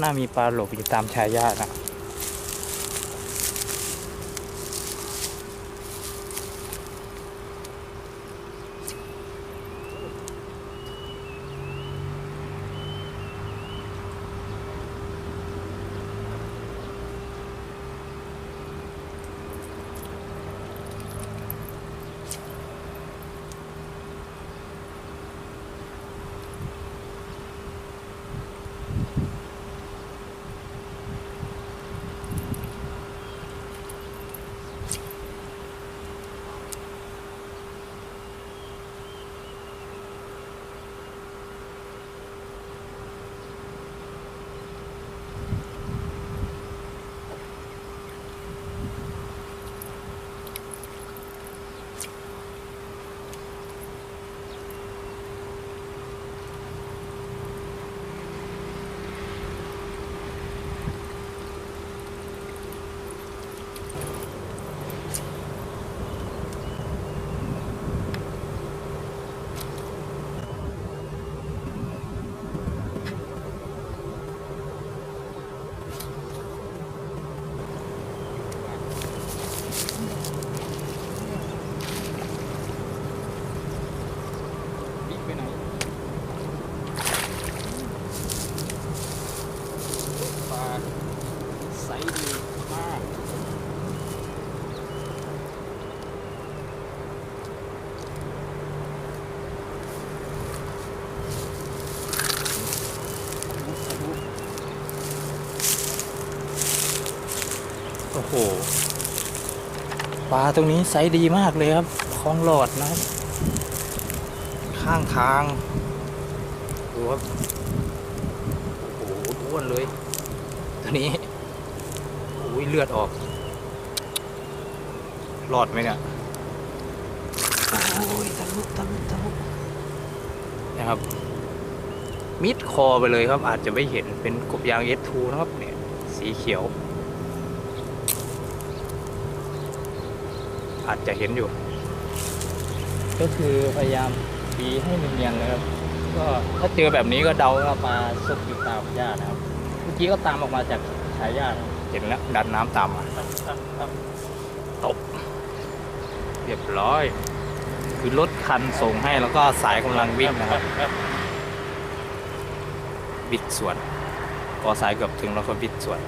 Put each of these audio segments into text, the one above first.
น่ามีปลาหลบอยู่ตามชายหญ้านะ วิ่งไปไหนปลาไซส์ดีมาก โอ้โหปลาตรงนี้ไซส์ดีมากเลยครับคลองหลอดนะครับ ข้างทางดูครับโอ้โหอ้วนเลยตัวนี้โอ้ยเลือดออกรอดไหมเนี่ยโอ้ยทะลุทะลุทะลุนะครับ มิดคอไปเลยครับอาจจะไม่เห็นเป็นกบยางเอสทูนะครับเนี่ยสีเขียว อาจจะเห็นอยู่ ก็คือพยายามตีให้เนียนๆเลยครับก็ถ้าเจอแบบนี้ก็เดาว่าปลาซุกอยู่ตามหญ้านะครับเมื่อกี้ก็ตามออกมาจากชายหญ้านะครับเห็นแล้วดันน้ำตามมาตบเรียบร้อย คือรถคันส่งให้แล้วก็สายกำลังวิ่งนะครับบิดสวนพอสายเกือบถึงแล้วก็บิดสวน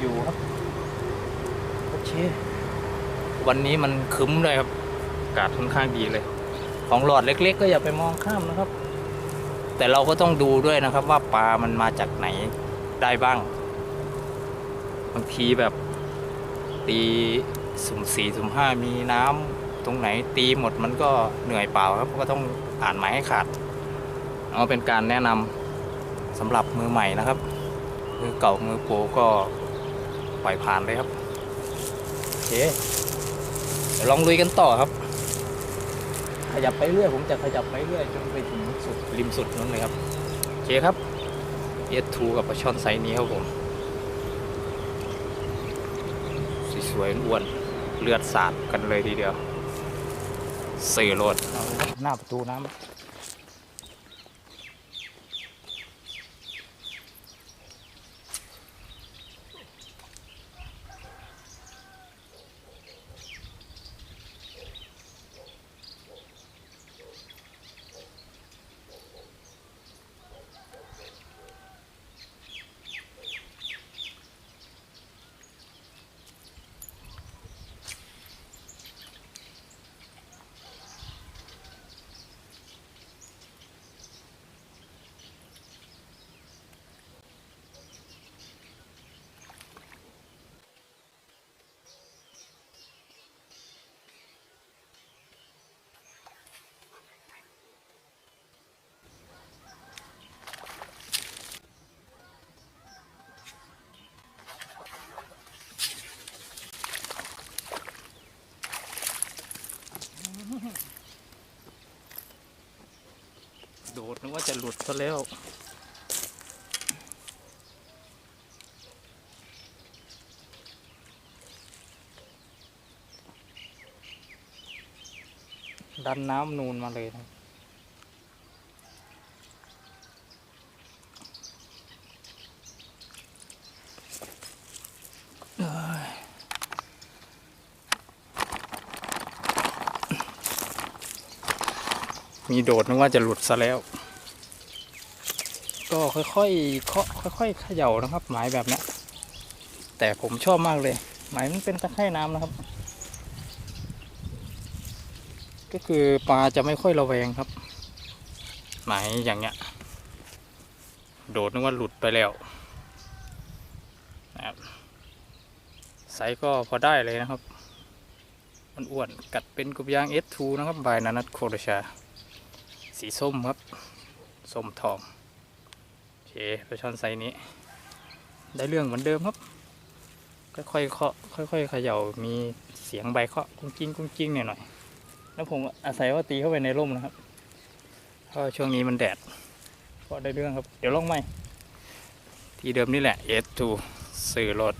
อยู่ครับ โอเค วันนี้มันคึ้มเลยครับอากาศค่อนข้างดีเลย ของหลอดเล็ก ๆ ก็อย่าไปมองข้ามนะครับ แต่เราก็ต้องดูด้วยนะครับ ว่าปลามันมาจากไหนได้บ้างบางทีแบบตีสุ่มสี่สุ่มห้ามีน้ำตรงไหนตีหมดมันก็เหนื่อยเปล่าครับก็ต้องอ่านหมายให้ขาดเอาเป็นการแนะนำสำหรับมือใหม่นะครับ มือเก่ามือโปรก็ปล่อยผ่านเลยครับโอเค ดี๋ยวลองลุยกันต่อครับ ขยับไปเรื่อยผมจะขยับไปเรื่อยจนไปถึงสุดริมสุดนั้นเลยครับโอเคครับเอสทูกับปลาช่อนไซส์นี้ครับผมสวยๆอ้วนเลือดสาดกันเลยทีเดียวสี่โลดเอาเลยครับหน้าประตูน้ำ นึกว่าจะหลุดซะแล้วดันน้ำนูนมาเลยนะมีโดดนึกว่าจะหลุดซะแล้ว ก็ค่อยๆเคาะค่อย ๆ เขย่านะครับหมายแบบนี้แต่ผมชอบมากเลยหมายมันเป็นตะไคร่น้ำนะครับ ก็คือปลาจะไม่ค่อยระแวงครับหมายอย่างเงี้ย โดดนึกว่าหลุดไปแล้วนะครับไซส์ก็พอได้เลยนะครับมันอ้วนกัดเป็นกบยาง S2 นะครับบายนานัทโครชา สีส้มครับ ส้มทอง เคปลาช่อนไซส์นี้ ได้เรื่องเหมือนเดิมครับ ค่อยๆเคาะค่อยๆเขย่ามีเสียงใบเคาะกุ้งกิ้งกุ้งกิ้งหน่อยๆแล้วผมอาศัยว่าตีเข้าไปในร่มนะครับเพราะช่วงนี้มันแดดก็ได้เรื่องครับ เดี๋ยวลองใหม่ ที่เดิมนี่แหละ S2 สื่อรถ